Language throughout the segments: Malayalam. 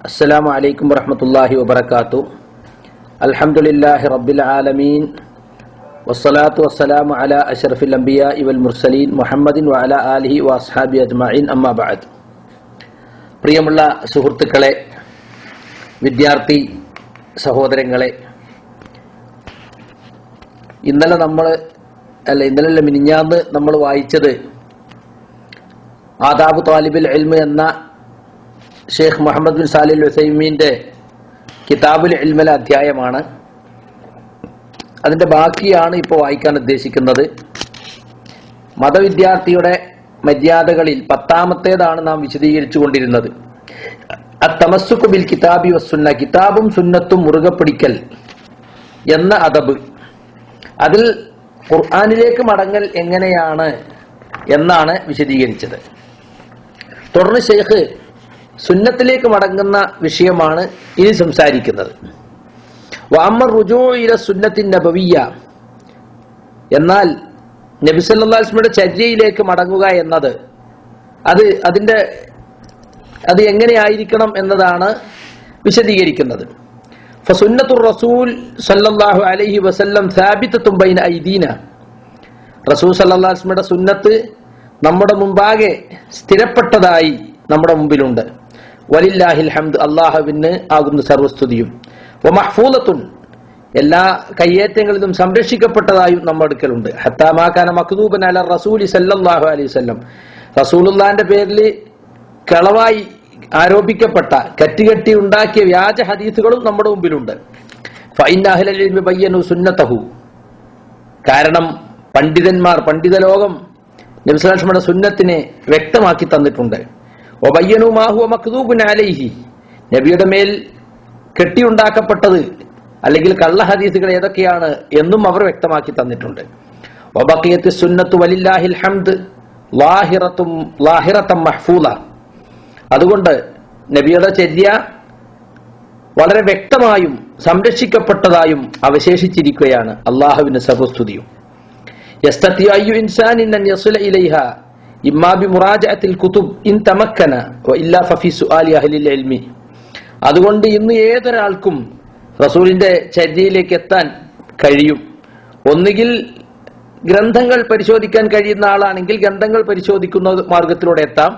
السلام عليكم ورحمة الله وبركاته الحمد لله رب العالمين والصلاة والسلام على أشرف الأنبياء والمرسلين محمد وعلى آله وأصحابه أجمعين أما بعد പ്രിയമുള്ള സുഹൃത്തുക്കളെ വിദ്യാർത്ഥി സഹോദരങ്ങളെ ഇന്നലെ നമ്മൾ അല്ല ഇന്നലെ അല്ല മിനിഞ്ഞാന്ന് നമ്മൾ വായിച്ചത് ആദാബ് താലിബിൽ എൽമ് എന്ന ഷെയ്ഖ് മുഹമ്മദ് ബിൻ സാലിൽ ഹുസൈമീന്റെ കിതാബുൽ ഇൽമല അധ്യായമാണ്. അതിന്റെ ബാക്കിയാണ് ഇപ്പോൾ വായിക്കാൻ ഉദ്ദേശിക്കുന്നത്. മതവിദ്യാർത്ഥിയുടെ മര്യാദകളിൽ പത്താമത്തേതാണ് നാം വിശദീകരിച്ചു കൊണ്ടിരുന്നത്. അത്തമസ്സുക്ക് ബിൽ കിതാബി വസ്സുന്ന കിതാബും സുന്നത്തും മുറുകെ പിടിക്കൽ എന്ന അതബ് അതിൽ ഖുർആാനിലേക്ക് മടങ്ങൽ എങ്ങനെയാണ് എന്നാണ് വിശദീകരിച്ചത്. തുടർന്ന് ഷെയ്ഖ് സുന്നത്തിലേക്ക് മടങ്ങുന്ന വിഷയമാണ് ഇനി സംസാരിക്കുന്നത്. വാമർ റുജോയിലെ സുന്നത്തിൻ നബവിയ എന്നാൽ നബിസല്ലാസ്മിയുടെ ചര്യയിലേക്ക് മടങ്ങുക എന്നത് അത് അതിന്റെ അത് എങ്ങനെയായിരിക്കണം എന്നതാണ് വിശദീകരിക്കുന്നത്. ഫസുന്നത്തുർ റസൂൽ സല്ലാഹു അലഹി വസല്ലം സാബിത്ത് ബൈന ഐദീന. റസൂൽ സല്ലാസ്മിയുടെ സുന്നത്ത് നമ്മുടെ മുമ്പാകെ സ്ഥിരപ്പെട്ടതായി നമ്മുടെ മുമ്പിലുണ്ട്. വലില്ലാഹിൽ ഹംദ് അള്ളാഹുവിന് ആകുന്ന സർവസ്തുതിയും. മഹ്ഫൂലത്തുൻ എല്ലാ കയ്യേറ്റങ്ങളിലും സംരക്ഷിക്കപ്പെട്ടതായും നമ്മുടെ അടുക്കലുണ്ട് ഹത്താമാക്കാന മഖ്ദൂബൻ അല റസൂലി സല്ലാഹു അലൈഹി വസല്ലം. റസൂലുള്ളാന്റെ പേരിൽ കളവായി ആരോപിക്കപ്പെട്ട കറ്റുകെട്ടി ഉണ്ടാക്കിയ വ്യാജ ഹദീസുകളും നമ്മുടെ മുമ്പിലുണ്ട്. സുന്നത്തഹു. കാരണം പണ്ഡിതന്മാർ പണ്ഡിത ലോകം നബിസ്ലാഷ്മയുടെ സുന്നത്തിനെ വ്യക്തമാക്കി തന്നിട്ടുണ്ട്. അലൈഹി. നബിയുടെ മേൽ കെട്ടിയുണ്ടാക്കപ്പെട്ടത് അല്ലെങ്കിൽ കള്ള ഹദീസുകൾ ഏതൊക്കെയാണ് എന്നും അവർ വ്യക്തമാക്കി തന്നിട്ടുണ്ട്. വലില്ലാഹിൽ മഹ്ഫൂല അതുകൊണ്ട് നബിയുടെ ചര്യ വളരെ വ്യക്തമായും സംരക്ഷിക്കപ്പെട്ടതായും അവശേഷിച്ചിരിക്കുകയാണ്. അള്ളാഹുവിന്റെ സർവസ്തുതിയും ഇമ്മാ ബി മുറാജഅത്തിൽ കുതുബ് ഇൻ തമക്കന ഇല്ലാ ഫഫി സുആലി അഹ്ലിൽ ഇൽമി അതുകൊണ്ട് ഇന്ന് ഏതൊരാൾക്കും റസൂലിന്റെ ചര്യയിലേക്ക് എത്താൻ കഴിയും. ഒന്നുകിൽ ഗ്രന്ഥങ്ങൾ പരിശോധിക്കാൻ കഴിയുന്ന ആളാണെങ്കിൽ ഗ്രന്ഥങ്ങൾ പരിശോധിക്കുന്ന മാർഗത്തിലൂടെ എത്താം.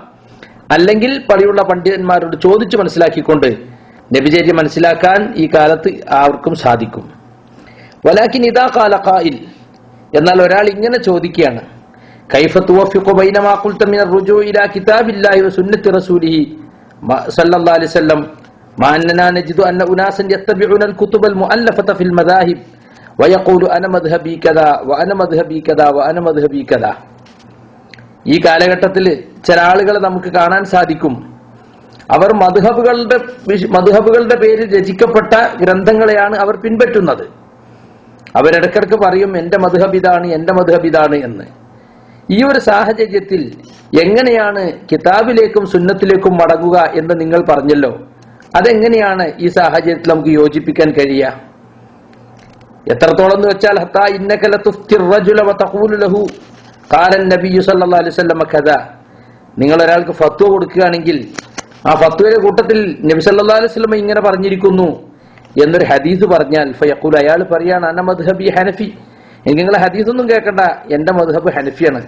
അല്ലെങ്കിൽ പടിയുള്ള പണ്ഡിതന്മാരോട് ചോദിച്ചു മനസ്സിലാക്കിക്കൊണ്ട് നബിചര്യ മനസ്സിലാക്കാൻ ഈ കാലത്ത് ആർക്കും സാധിക്കും. വലാക്കിൻ ഇതാ കാലക്കായിൽ എന്നാൽ ഒരാൾ ഇങ്ങനെ ചോദിക്കുകയാണ്. കൈഫ തുവഫിഖു ബൈന മാ ഖുൽത മിന റുജൂ ഇലാ കിതാബില്ലാഹി വ സുന്നത്തി റസൂലിഹി സല്ലല്ലാഹു അലൈഹി വസല്ലം മാ അന്നനാ നജിദു അന്ന ഉനാസൻ യത്തബിഉന الكتب المؤلفة في المذاهب ويقول انا مذهبي كذا وانا مذهبي كذا وانا مذهبي كذا ഈ കാലഘട്ടത്തിൽ ചില ആളുകളെ നമുക്ക് കാണാൻ സാധിക്കും അവർ മധുഹബുകളുടെ മധുഹബുകളുടെ പേരിൽ രചിക്കപ്പെട്ട ഗ്രന്ഥങ്ങളെയാണ് അവർ പിൻപറ്റുന്നത് അവരിടക്കിടക്ക് പറയും എന്റെ മധുഹബ് ഇതാണ് എന്റെ മധുഹബ് ഇതാണ് എന്ന് ഈ ഒരു സാഹചര്യത്തിൽ എങ്ങനെയാണ് കിതാബിലേക്കും സുന്നത്തിലേക്കും മടങ്ങുക എന്ന് നിങ്ങൾ പറഞ്ഞല്ലോ? അതെങ്ങനെയാണ് ഈ സാഹചര്യത്തിൽ നമുക്ക് യോജിപ്പിക്കാൻ കഴിയുക? എത്രത്തോളം എന്ന് വെച്ചാൽ ഹത്താ ഇന്നകല കാലൻ നബിയു നിങ്ങൾ ഒരാൾക്ക് ഫത്വ കൊടുക്കുകയാണെങ്കിൽ ആ ഫത്വയുടെ കൂട്ടത്തിൽ നബി സല്ലാ അലൈഹി വസല്ലം ഇങ്ങനെ പറഞ്ഞിരിക്കുന്നു. എന്നൊരു ഹദീസ് പറഞ്ഞാൽ അയാൾ പറയാണ് അന മദ്ഹബി ഹനഫി. എനിക്ക് നിങ്ങൾ ഹദീസൊന്നും കേൾക്കണ്ട എന്റെ മധുഹബ് ഹനഫിയാണ്.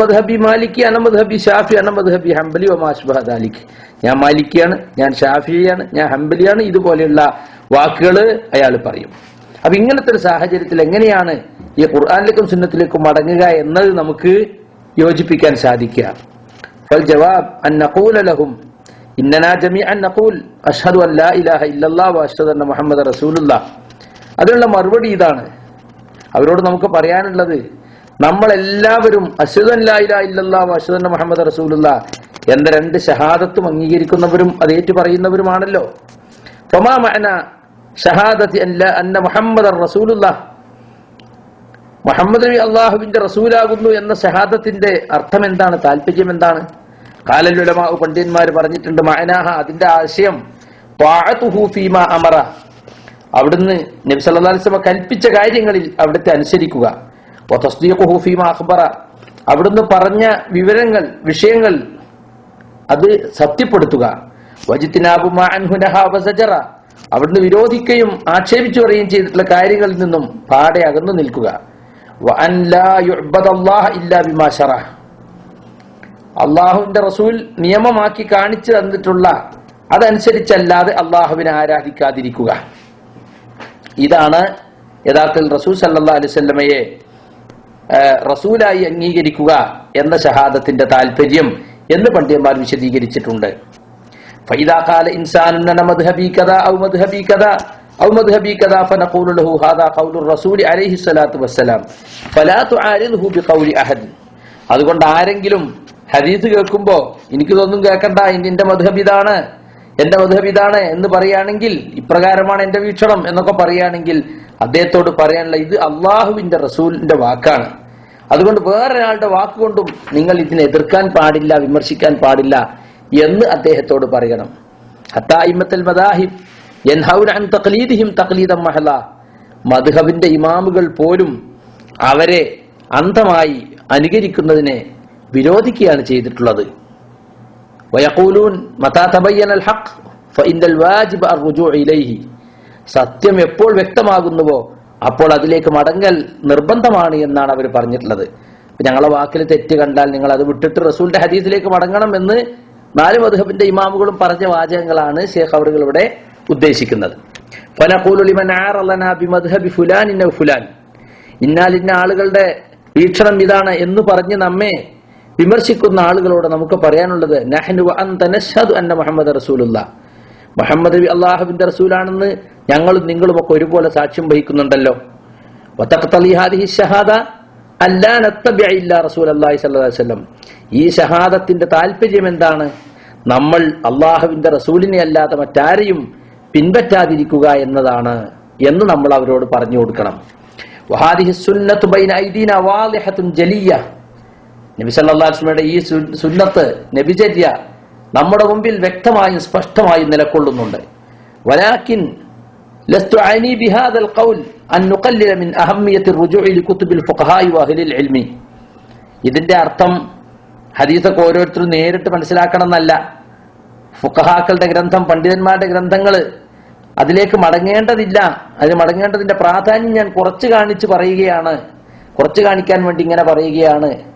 മദ്ഹബി മാലിക്കി അന മദ്ഹബി ഷാഫി അന മദ്ഹബി ഹംബലി ഒമാഷ്ബഹ ദാലിക്. ഞാൻ മാലിക്കിയാണ് ഞാൻ ഷാഫിയാണ് ഞാൻ ഹംബലിയാണ്. ഇതുപോലെയുള്ള വാക്കുകൾ അയാൾ പറയും. അപ്പൊ ഇങ്ങനത്തെ ഒരു സാഹചര്യത്തിൽ എങ്ങനെയാണ് ഈ ഖുർആാനിലേക്കും സുന്നത്തിലേക്കും മടങ്ങുക എന്നത് നമുക്ക് യോജിപ്പിക്കാൻ സാധിക്കുക. ഫൽ ജവാബ് അൻ ലഹും ഇന്നനാ നഖൂൽ വ അന്ന അതിനുള്ള മറുപടി ഇതാണ്. അവരോട് നമുക്ക് പറയാനുള്ളത് നമ്മളെല്ലാവരും എല്ലാവരും അഷ്ഹദു അൻ മുഹമ്മദ് മുഹമ്മദ എന്ന രണ്ട് ഷഹാദത്തും അംഗീകരിക്കുന്നവരും അത് ഏറ്റു പറയുന്നവരുമാണല്ലോ. ഫമാ മഅന ഷഹാദത്തി അൻ ലാ അന്ന മുഹമ്മദ നബി അള്ളാഹുവിന്റെ റസൂലാകുന്നു എന്ന ഷഹാദത്തിന്റെ അർത്ഥം എന്താണ്? താല്പര്യം എന്താണ്? കാലലുലമാ പണ്ഡിതന്മാർ പറഞ്ഞിട്ടുണ്ട് മഅനാഹ അതിന്റെ ആശയം അമറ. അവിടുന്ന് നബി സല്ലല്ലാഹു അലൈഹി വസല്ലം കൽപ്പിച്ച കാര്യങ്ങളിൽ അവിടുത്തെ അനുസരിക്കുക. അഖ്ബറ. അവിടുന്ന് പറഞ്ഞ വിവരങ്ങൾ വിഷയങ്ങൾ അത് സത്യപ്പെടുത്തുക. അവിടുന്ന് വിരോധിക്കുകയും ആക്ഷേപിച്ചു പറയുകയും ചെയ്തിട്ടുള്ള കാര്യങ്ങളിൽ നിന്നും പാടെ അകന്നു നിൽക്കുക. അള്ളാഹുവിന്റെ റസൂൽ നിയമമാക്കി കാണിച്ചു തന്നിട്ടുള്ള അതനുസരിച്ചല്ലാതെ അള്ളാഹുവിനെ ആരാധിക്കാതിരിക്കുക. ഇതാണ് യഥാർത്ഥത്തിൽ റസൂൽ സല്ലാ അലിസ്വല്ലമയെ റസൂലായി അംഗീകരിക്കുക എന്ന ഷഹാദത്തിന്റെ താല്പര്യം എന്ന് പണ്ഡിതന്മാർ വിശദീകരിച്ചിട്ടുണ്ട്. ഫൈദാകാല ഇൻസാനുന്ന മദ്ഹബി ഔ മദ്ഹബി ഔ മദ്ഹബി ലഹു ഹാദാ ഖൗലു റസൂലി അലൈഹി ഫലാ അതുകൊണ്ട് ആരെങ്കിലും ഹദീസ് കേൾക്കുമ്പോൾ എനിക്ക് ഇതൊന്നും കേൾക്കണ്ട നിന്റെ മദ്ഹബ് ഇതാണ്. എന്റെ മധുഹബ് ഇതാണ് എന്ന് പറയുകയാണെങ്കിൽ ഇപ്രകാരമാണ് എന്റെ വീക്ഷണം എന്നൊക്കെ പറയുകയാണെങ്കിൽ അദ്ദേഹത്തോട് പറയാനുള്ള ഇത് അള്ളാഹുവിന്റെ റസൂലിന്റെ വാക്കാണ്. അതുകൊണ്ട് വേറൊരാളുടെ വാക്കുകൊണ്ടും നിങ്ങൾ ഇതിനെ എതിർക്കാൻ പാടില്ല വിമർശിക്കാൻ പാടില്ല എന്ന് അദ്ദേഹത്തോട് പറയണം. ഹത്തായിമത്തൽ മദാഹിബ് തഖ്ലീദം മഹല. മധുഹബിന്റെ ഇമാമുകൾ പോലും അവരെ അന്ധമായി അനുകരിക്കുന്നതിനെ വിരോധിക്കുകയാണ് ചെയ്തിട്ടുള്ളത്. വയഖൂലൂൻ മതാ അൽ ഹഖ് ഫഇന്നൽ വാജിബ അർറുജൂ ഇലൈഹി. സത്യം എപ്പോൾ വ്യക്തമാകുന്നുവോ അപ്പോൾ അതിലേക്ക് മടങ്ങൽ നിർബന്ധമാണ് എന്നാണ് അവർ പറഞ്ഞിട്ടുള്ളത്. ഞങ്ങളെ വാക്കിൽ തെറ്റ് കണ്ടാൽ നിങ്ങൾ അത് വിട്ടിട്ട് റസൂലിന്റെ ഹദീസിലേക്ക് മടങ്ങണം എന്ന് നാല് മധുഹബിന്റെ ഇമാമുകളും പറഞ്ഞ വാചകങ്ങളാണ് ഷേഖ് അവറുകൾ ഇവിടെ ഉദ്ദേശിക്കുന്നത്. ഫുലാൻ ഇന്ന ഫുലാൻ. ഇന്നാൽ ഇന്ന ആളുകളുടെ വീക്ഷണം ഇതാണ് എന്ന് പറഞ്ഞ് നമ്മെ വിമർശിക്കുന്ന ആളുകളോട് നമുക്ക് പറയാനുള്ളത് നഹ്നു അന്ന മുഹമ്മദ് റസൂലുള്ള. മുഹമ്മദ് നബി അള്ളാഹുബിന്റെ റസൂലാണെന്ന് ഞങ്ങളും നിങ്ങളും ഒക്കെ ഒരുപോലെ സാക്ഷ്യം വഹിക്കുന്നുണ്ടല്ലോ. ഈ ഷഹാദത്തിന്റെ താല്പര്യം എന്താണ്? നമ്മൾ അള്ളാഹുവിന്റെ റസൂലിനെ അല്ലാതെ മറ്റാരെയും പിൻപറ്റാതിരിക്കുക എന്നതാണ് എന്ന് നമ്മൾ അവരോട് പറഞ്ഞു കൊടുക്കണം. വഹാദിഹി ബൈന നബിസല്ലാസ്മയുടെ ഈ സുന്നത്ത് നബിചര്യ നമ്മുടെ മുമ്പിൽ വ്യക്തമായും സ്പഷ്ടമായും നിലക്കൊള്ളുന്നുണ്ട്. വലാക്കിൻ ബിഹാദൽ ഖൗൽ അൻ മിൻ ഇൽമി. ഇതിന്റെ അർത്ഥം ഹദീസൊക്കെ ഓരോരുത്തരും നേരിട്ട് മനസ്സിലാക്കണം എന്നല്ല ഫുഖഹാക്കളുടെ ഗ്രന്ഥം പണ്ഡിതന്മാരുടെ ഗ്രന്ഥങ്ങൾ അതിലേക്ക് മടങ്ങേണ്ടതില്ല. അതിന് മടങ്ങേണ്ടതിന്റെ പ്രാധാന്യം ഞാൻ കുറച്ച് കാണിച്ച് പറയുകയാണ്. കുറച്ച് കാണിക്കാൻ വേണ്ടി ഇങ്ങനെ പറയുകയാണ്.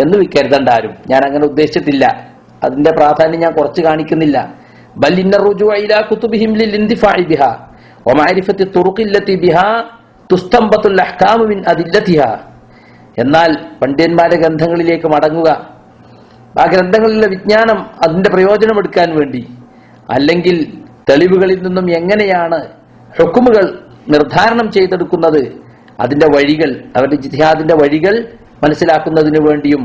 എന്ന് കരുതണ്ട ആരും ഞാൻ അങ്ങനെ ഉദ്ദേശിച്ചിട്ടില്ല. അതിന്റെ പ്രാധാന്യം ഞാൻ കുറച്ച് കാണിക്കുന്നില്ല. എന്നാൽ പണ്ഡിതന്മാരെ ഗ്രന്ഥങ്ങളിലേക്ക് മടങ്ങുക. ആ ഗ്രന്ഥങ്ങളിലെ വിജ്ഞാനം അതിന്റെ പ്രയോജനമെടുക്കാൻ വേണ്ടി. അല്ലെങ്കിൽ തെളിവുകളിൽ നിന്നും എങ്ങനെയാണ് ഹുക്കുമുകൾ നിർദ്ധാരണം ചെയ്തെടുക്കുന്നത്? അതിന്റെ വഴികൾ അവരുടെ ജിഹാദിന്റെ വഴികൾ മനസ്സിലാക്കുന്നതിനു വേണ്ടിയും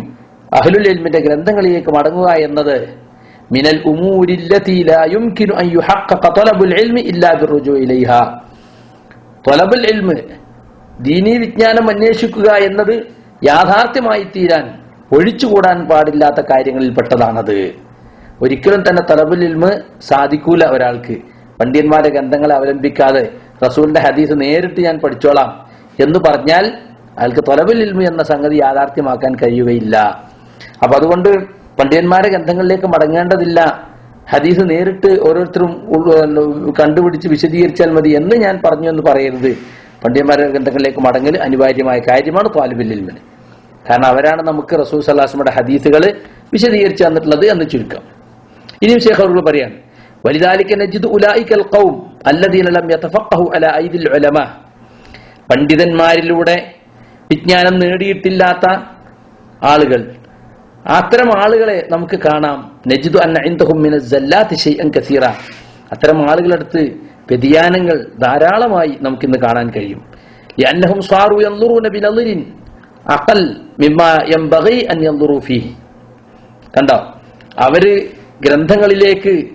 അഹ്ലുൽ ഇൽമിന്റെ ഗ്രന്ഥങ്ങളിലേക്ക് മടങ്ങുക എന്നത് മിനൽ വിജ്ഞാനം അന്വേഷിക്കുക എന്നത് യാഥാർത്ഥ്യമായി തീരാൻ ഒഴിച്ചുകൂടാൻ പാടില്ലാത്ത കാര്യങ്ങളിൽപ്പെട്ടതാണത് ഒരിക്കലും തന്നെ തലബുൽ ഇൽമ് സാധിക്കൂല ഒരാൾക്ക്. പണ്ഡിതന്മാരുടെ ഗ്രന്ഥങ്ങളെ അവലംബിക്കാതെ റസൂലിന്റെ ഹദീസ് നേരിട്ട് ഞാൻ പഠിച്ചോളാം എന്ന് പറഞ്ഞാൽ അയാൾക്ക് തൊലബുൽ എന്ന സംഗതി യാഥാർത്ഥ്യമാക്കാൻ കഴിയുകയില്ല. അപ്പൊ അതുകൊണ്ട് പണ്ഡിതന്മാരെ ഗ്രന്ഥങ്ങളിലേക്ക് മടങ്ങേണ്ടതില്ല. ഹദീസ് നേരിട്ട് ഓരോരുത്തരും കണ്ടുപിടിച്ച് വിശദീകരിച്ചാൽ മതി എന്ന് ഞാൻ പറഞ്ഞു എന്ന് പറയരുത്. പണ്ഡിതന്മാരുടെ ഗ്രന്ഥങ്ങളിലേക്ക് മടങ്ങൽ അനിവാര്യമായ കാര്യമാണ് ത്വാലിബുൽ ഇൽമിന് കാരണം അവരാണ് നമുക്ക് റസൂൽ സല്ലാസ്മയുടെ ഹദീസുകൾ വിശദീകരിച്ചു തന്നിട്ടുള്ളത് എന്ന് ചുരുക്കം. ഇനിയും ഷേഖ് അവർ പറയാണ് വലിതാലിക്കൽ യതഫഖഹു അല ഐദിൽ പണ്ഡിതന്മാരിലൂടെ വിജ്ഞാനം നേടിയിട്ടില്ലാത്ത ആളുകൾ. അത്തരം ആളുകളെ നമുക്ക് കാണാം. നജിദു കസീറ. അത്തരം ആളുകളടുത്ത് വ്യതിയാനങ്ങൾ ധാരാളമായി നമുക്കിന്ന് കാണാൻ കഴിയും. കണ്ടോ? അവർ ഗ്രന്ഥങ്ങളിലേക്ക്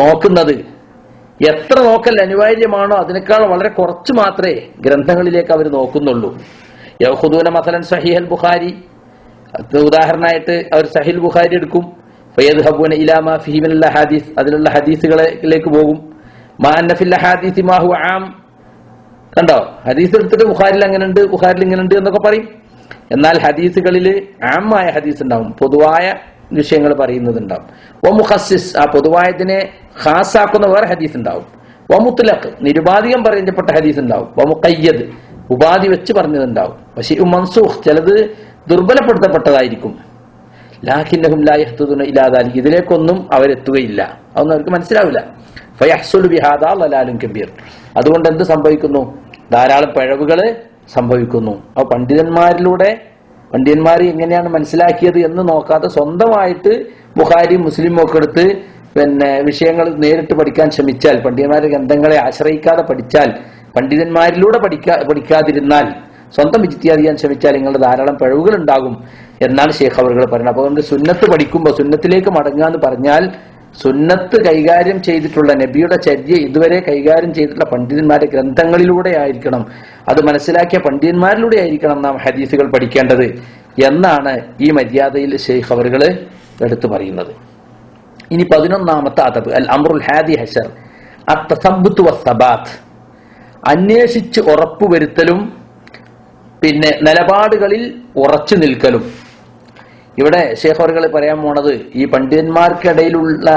നോക്കുന്നത് എത്ര നോക്കൽ അനിവാര്യമാണോ അതിനേക്കാൾ വളരെ കുറച്ച് മാത്രമേ ഗ്രന്ഥങ്ങളിലേക്ക് അവർ നോക്കുന്നുള്ളൂ. യഹുദൂന മസലൻ സഹിഹൽ ബുഖാരി. ഉദാഹരണമായിട്ട് അവർ സഹിൽ ബുഖാരി എടുക്കും. ഫയ്യദ് ഹബൂന ഇലാമ ഫിഹിമിൽ ഹദീസ് അതിലുള്ള ഹദീസുകളിലേക്ക് പോകും. മാനഫില്ല ഹാദീസ് മാഹു ആം. കണ്ടോ? ഹദീസ് എടുത്തിട്ട് ബുഖാരിൽ അങ്ങനെ ഉണ്ട് ബുഖാരിൽ ഇങ്ങനെ ഉണ്ട് എന്നൊക്കെ പറയും. എന്നാൽ ഹദീസുകളിൽ ആമായ ഹദീസ് ഉണ്ടാവും. പൊതുവായ വിഷയങ്ങൾ പറയുന്നതുണ്ടാവും ഒ മുഹസിസ് ആ പൊതുവായതിനെ ഖാസാക്കുന്ന വേറെ ഹദീസ് ഉണ്ടാവും. വ മുത്തലഖ് നിരുപാധികം പറയപ്പെട്ട ഹദീസ് ഉണ്ടാവും. വ മുഖയ്യദ് ഉപാധി വെച്ച് പറഞ്ഞതുണ്ടാവും പക്ഷേ മൻസൂഖ് ചിലത് ദുർബലപ്പെടുത്തപ്പെട്ടതായിരിക്കും. ലാഖിന്നഹും ലാ ഇലാദാലി ഇതിലേക്കൊന്നും അവരെത്തുകയില്ല. അതൊന്നും അവർക്ക് മനസ്സിലാവില്ല. ഫയഹ്സുൽ ബിഹാദാ ലലാലുൻ കബീർ. അതുകൊണ്ട് എന്ത് സംഭവിക്കുന്നു? ധാരാളം പിഴവുകൾ സംഭവിക്കുന്നു. ആ പണ്ഡിതന്മാരിലൂടെ പണ്ഡിതന്മാർ എങ്ങനെയാണ് മനസ്സിലാക്കിയത് എന്ന് നോക്കാതെ സ്വന്തമായിട്ട് ബുഹാരി മുസ്ലിം ഒക്കെ എടുത്ത് പിന്നെ വിഷയങ്ങൾ നേരിട്ട് പഠിക്കാൻ ശ്രമിച്ചാൽ പണ്ഡിതന്മാരുടെ ഗ്രന്ഥങ്ങളെ ആശ്രയിക്കാതെ പഠിച്ചാൽ പണ്ഡിതന്മാരിലൂടെ പഠിക്കാ പഠിക്കാതിരുന്നാൽ സ്വന്തം വിജിത്യാ ചെയ്യാൻ ശ്രമിച്ചാൽ നിങ്ങളുടെ ധാരാളം പിഴവുകൾ ഉണ്ടാകും എന്നാണ് ഷേഖ് അവർ പറയുന്നത്. അപ്പോൾ അതുകൊണ്ട് സുന്നത്ത് പഠിക്കുമ്പോൾ സുന്നത്തിലേക്ക് മടങ്ങുക എന്ന് പറഞ്ഞാൽ സുന്നത്ത് കൈകാര്യം ചെയ്തിട്ടുള്ള നബിയുടെ ചര്യ ഇതുവരെ കൈകാര്യം ചെയ്തിട്ടുള്ള പണ്ഡിതന്മാരുടെ ഗ്രന്ഥങ്ങളിലൂടെ ആയിരിക്കണം. അത് മനസ്സിലാക്കിയ പണ്ഡിതന്മാരിലൂടെ ആയിരിക്കണം നാം ഹദീസുകൾ പഠിക്കേണ്ടത് എന്നാണ് ഈ മര്യാദയിൽ ഷെയ്ഖ് അവറുകൾ എടുത്തു പറയുന്നത്. ഇനി പതിനൊന്നാമത്തെ അതബ് അൽ അമറുൽ ഹാദി ഹഷർ അത്തസബുത്ത് വസ്തബാത്ത് അന്വേഷിച്ച് ഉറപ്പുവരുത്തലും പിന്നെ നിലപാടുകളിൽ ഉറച്ചു നിൽക്കലും. ഇവിടെ ശേഖറുകൾ പറയാൻ പോണത് ഈ പണ്ഡിതന്മാർക്കിടയിലുള്ള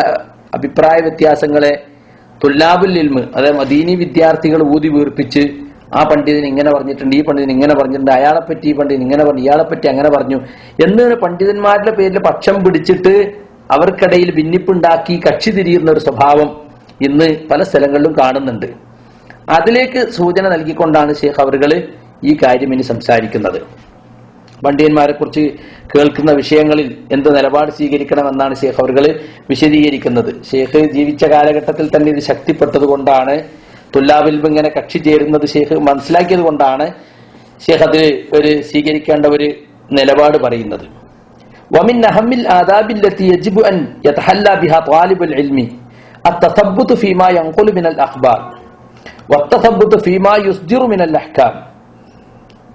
അഭിപ്രായ വ്യത്യാസങ്ങളെ തുല്ലാബുൽ ഇൽമ് അതായത് മദീനി വിദ്യാർത്ഥികൾ ഊതി വീർപ്പിച്ച് ആ പണ്ഡിതൻ ഇങ്ങനെ പറഞ്ഞിട്ടുണ്ട് ഈ പണ്ഡിതൻ ഇങ്ങനെ പറഞ്ഞിട്ടുണ്ട് അയാളെ പറ്റി ഈ പണ്ഡിതൻ ഇങ്ങനെ പറഞ്ഞു ഇയാളെ പറ്റി അങ്ങനെ പറഞ്ഞു എന്നിങ്ങനെ പണ്ഡിതന്മാരുടെ പേരിൽ പക്ഷം പിടിച്ചിട്ട് അവർക്കിടയിൽ ഭിന്നിപ്പുണ്ടാക്കി കക്ഷി തിരിയുന്ന ഒരു സ്വഭാവം ഇന്ന് പല സ്ഥലങ്ങളിലും കാണുന്നുണ്ട്. അതിലേക്ക് സൂചന നൽകിക്കൊണ്ടാണ് ഷേഖ് അവറുകൾ ഈ കാര്യം ഇനി സംസാരിക്കുന്നത് പണ്ഡിതന്മാരെ കുറിച്ച് കേൾക്കുന്ന വിഷയങ്ങളിൽ എന്ത് നിലപാട് സ്വീകരിക്കണമെന്നാണ് ഷേഖ് അവറുകൾ വിശദീകരിക്കുന്നത് ഷേഖ് ജീവിച്ച കാലഘട്ടത്തിൽ തന്നെ ഇത് ശക്തിപ്പെട്ടത് കൊണ്ടാണ് തുല്ലാബിൽ ഇങ്ങനെ കക്ഷി ചേരുന്നത് ഷേഖ് മനസ്സിലാക്കിയത് കൊണ്ടാണ് ഷേഖ് അതിൽ ഒരു സ്വീകരിക്കേണ്ട ഒരു നിലപാട് പറയുന്നത് ومن أهم الآداب التي يجب أن يتحلى بها طالب العلم التثبت فيما ينقل من الأخبار ഫീമാ മിനൽ അഹ്കാം.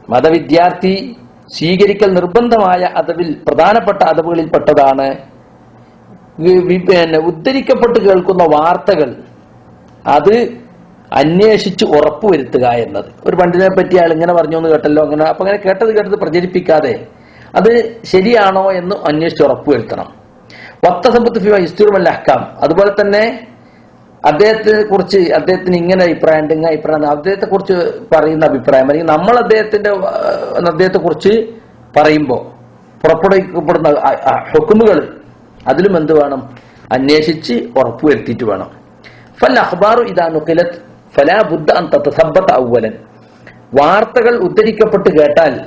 മതവിദ്യാർത്ഥി സ്വീകരിക്കൽ നിർബന്ധമായ അതവിൽ പ്രധാനപ്പെട്ട അതവുകളിൽപ്പെട്ടതാണ് പിന്നെ ഉദ്ധരിക്കപ്പെട്ട് കേൾക്കുന്ന വാർത്തകൾ അത് അന്വേഷിച്ച് ഉറപ്പുവരുത്തുക എന്നത്. ഒരു പണ്ടിനെ പറ്റി അയാൾ ഇങ്ങനെ പറഞ്ഞു എന്ന് കേട്ടല്ലോ അങ്ങനെ അപ്പൊ അങ്ങനെ കേട്ടത് കേട്ടത് പ്രചരിപ്പിക്കാതെ അത് ശരിയാണോ എന്ന് അന്വേഷിച്ച് ഉറപ്പുവരുത്തണം. വത്തസമ്പത്ത് ഫിവ ഹിസ്റ്റൂർമൽ അഹ്കാം. അതുപോലെ തന്നെ അദ്ദേഹത്തെ കുറിച്ച് അദ്ദേഹത്തിന് ഇങ്ങനെ അഭിപ്രായം ഉണ്ട് ഇങ്ങനെ അഭിപ്രായം അദ്ദേഹത്തെ കുറിച്ച് പറയുന്ന അഭിപ്രായം അല്ലെങ്കിൽ നമ്മൾ അദ്ദേഹത്തിന്റെ അദ്ദേഹത്തെ കുറിച്ച് പറയുമ്പോൾ പുറപ്പെടുവിക്കപ്പെടുന്ന ഹുക്കുമുകൾ അതിലും എന്ത് വേണം? അന്വേഷിച്ച് ഉറപ്പുവരുത്തിയിട്ട് വേണം. ഫൽ അഖ്ബാറു ഇതാ ഫലാ ബുദ്ധ അൻ ഔവലൻ. വാർത്തകൾ ഉദ്ധരിക്കപ്പെട്ട് കേട്ടാൽ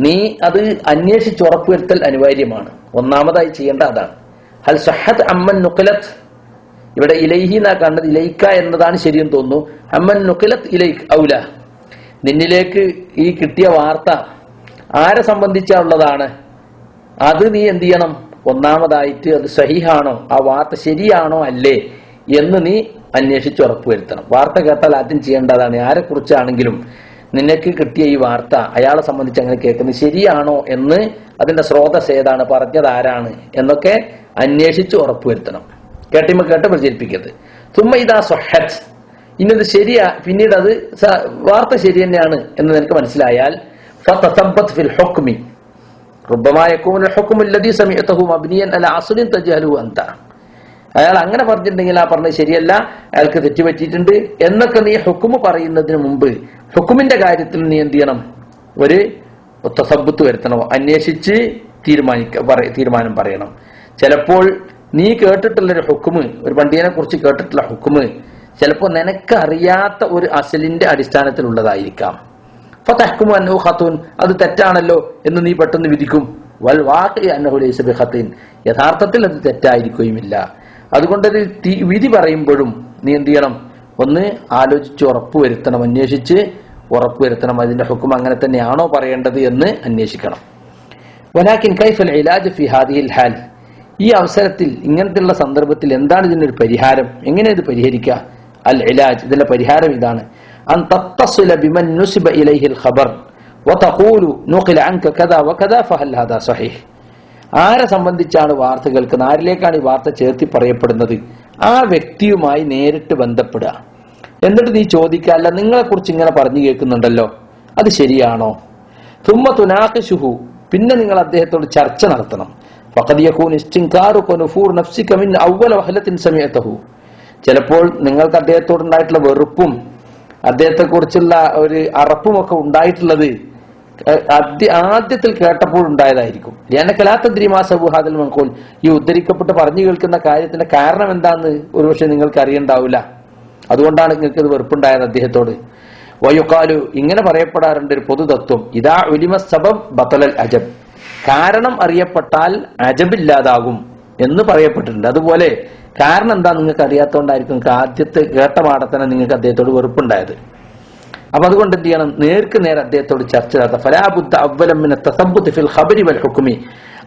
നീ അത് അന്വേഷിച്ച് ഉറപ്പുവരുത്തൽ അനിവാര്യമാണ്. ഒന്നാമതായി ചെയ്യേണ്ട അതാണ്. ഹൽ സഹദ് അമ്മൻ നുഖിലത്ത് ഇവിടെ ഇലൈഹി എന്നാ കാണുന്നത്? ഇലൈക്ക എന്നതാണ് ശരിയെന്ന് തോന്നുന്നു. അമ്മൻ നുഖിലത്ത് ഇലൈക്ക് ഔല. നിന്നിലേക്ക് ഈ കിട്ടിയ വാർത്ത ആരെ സംബന്ധിച്ചുള്ളതാണ് അത് നീ എന്ത് ചെയ്യണം? ഒന്നാമതായിട്ട് അത് സഹിഹാണോ? ആ വാർത്ത ശരിയാണോ അല്ലേ? എന്ന് നീ അന്വേഷിച്ച് ഉറപ്പുവരുത്തണം വാർത്ത കേട്ടാൽ ആദ്യം ചെയ്യേണ്ടതാണ് ആരെ കുറിച്ചാണെങ്കിലും നിനക്ക് കിട്ടിയ ഈ വാർത്ത അയാളെ സംബന്ധിച്ച് അങ്ങനെ കേൾക്കുന്നത് ശരിയാണോ എന്ന് അതിന്റെ സ്രോതസ് ഏതാണ്? പറഞ്ഞത് ആരാണ്? എന്നൊക്കെ അന്വേഷിച്ച് ഉറപ്പുവരുത്തണം കേട്ടിമ കേട്ട് പ്രചരിപ്പിക്കരുത് തുമ്മ ഇതാ സൊഹത്ത് ഇന്നത് ശരിയാ പിന്നീട് അത് വാർത്ത ശരി തന്നെയാണ് എന്ന് നിനക്ക് മനസ്സിലായാൽ ഫിൽ അയാൾ അങ്ങനെ പറഞ്ഞിട്ടുണ്ടെങ്കിൽ ആ പറഞ്ഞത് ശരിയല്ല. അയാൾക്ക് തെറ്റുപറ്റിയിട്ടുണ്ട്. എന്നൊക്കെ നീ ഹുക്കുമ് പറയുന്നതിന് മുമ്പ് ഹുക്കുമിന്റെ കാര്യത്തിൽ നീ എന്ത് ചെയ്യണം? ഒരു തസബുത്ത് വരുത്തണം. അന്വേഷിച്ച് തീരുമാനിക്ക തീരുമാനം പറയണം. ചിലപ്പോൾ നീ കേട്ടിട്ടുള്ള ഒരു ഹുക്കുമ് ഒരു പണ്ഡിതനെ കുറിച്ച് കേട്ടിട്ടുള്ള ഹുക്കുമ് ചിലപ്പോൾ നിനക്കറിയാത്ത ഒരു അസലിന്റെ അടിസ്ഥാനത്തിലുള്ളതായിരിക്കാം. ഫതഹ്കുമു അന്നഹു ഖത്തുൻ അത് തെറ്റാണല്ലോ എന്ന് നീ പെട്ടെന്ന് വിധിക്കും. വൽ വാഹുലീൻ യഥാർത്ഥത്തിൽ അത് തെറ്റായിരിക്കുകയുമില്ല. അതുകൊണ്ടൊരു വിധി പറയുമ്പോഴും നീ എന്ത് ചെയ്യണം? ഒന്ന് ആലോചിച്ച് ഉറപ്പുവരുത്തണം അന്വേഷിച്ച് ഉറപ്പുവരുത്തണം അതിന്റെ ഹുക്കും അങ്ങനെ തന്നെയാണോ പറയേണ്ടത് എന്ന് അന്വേഷിക്കണം. വലാക്കിൻ കൈഫൽ ഇലാജ് ഫി ഹാദിഹിൽ ഹാൽ. ഈ അവസരത്തിൽ ഇങ്ങനത്തെയുള്ള സന്ദർഭത്തിൽ എന്താണ് ഇതിനൊരു പരിഹാരം? എങ്ങനെ ഇത് പരിഹരിക്കുക? അൽ ഇലാജ് ഇതിന്റെ പരിഹാരം ഇതാണ്. അൻ ബിമൻ നുസിബ ഇലൈഹിൽ ഖബർ വതഖൂലു കദാ വകദാ ഫഹൽ ഹാദാ ആരെ സംബന്ധിച്ചാണ് വാർത്ത കേൾക്കുന്നത്? ആരിലേക്കാണ് ഈ വാർത്ത ചേർത്തി പറയപ്പെടുന്നത്? ആ വ്യക്തിയുമായി നേരിട്ട് ബന്ധപ്പെടുക. എന്നിട്ട് നീ ചോദിക്കാല്ല നിങ്ങളെക്കുറിച്ച് ഇങ്ങനെ പറഞ്ഞു കേൾക്കുന്നുണ്ടല്ലോ. അത് ശരിയാണോ? തുമ്മ തുനാഖിഷുഹു പിന്നെ നിങ്ങൾ അദ്ദേഹത്തോട് ചർച്ച നടത്തണം. ഫഖദ് യകൂൻ ഇസ്തിൻകാറുക നുഫൂർ നഫ്സിക മിൻ അവ്വല വഹലത്തിൻ സമയത്തഹു ചിലപ്പോൾ നിങ്ങൾക്ക് അദ്ദേഹത്തോടുണ്ടായിട്ടുള്ള വെറുപ്പും അദ്ദേഹത്തെക്കുറിച്ചുള്ള ഒരു അറപ്പുമൊക്കെ ഉണ്ടായിട്ടുള്ളത് ആദ്യ ആദ്യത്തിൽ കേട്ടപ്പോൾ ഉണ്ടായതായിരിക്കും. ഹാദൽ മൻഖൂൽ. ഈ ഉദ്ധരിക്കപ്പെട്ട് പറഞ്ഞു കേൾക്കുന്ന കാര്യത്തിന്റെ കാരണം എന്താന്ന് ഒരുപക്ഷെ നിങ്ങൾക്ക് അറിയണ്ടാവില്ല. അതുകൊണ്ടാണ് നിങ്ങൾക്ക് ഇത് വെറുപ്പുണ്ടായത് അദ്ദേഹത്തോട്. വയ്യൊക്കാലു ഇങ്ങനെ പറയപ്പെടാറുണ്ട് ഒരു പൊതുതത്വം. ഇതാ ഒലിമ സബബ് ബത്തലൽ അജബ്. കാരണം അറിയപ്പെട്ടാൽ അജബില്ലാതാകും എന്ന് പറയപ്പെട്ടിട്ടുണ്ട്. അതുപോലെ കാരണം എന്താ നിങ്ങൾക്ക് അറിയാത്തതുകൊണ്ടായിരിക്കും നിങ്ങൾക്ക് ആദ്യത്തെ കേട്ട പാടത്തന്നെ നിങ്ങൾക്ക് അദ്ദേഹത്തോട് വെറുപ്പുണ്ടായത്. അപ്പൊ അതുകൊണ്ട് എന്ത് ചെയ്യണം? നേർക്ക് നേരെ അദ്ദേഹത്തോട് ചർച്ച തസബുത്ത് ഫിൽ വൽ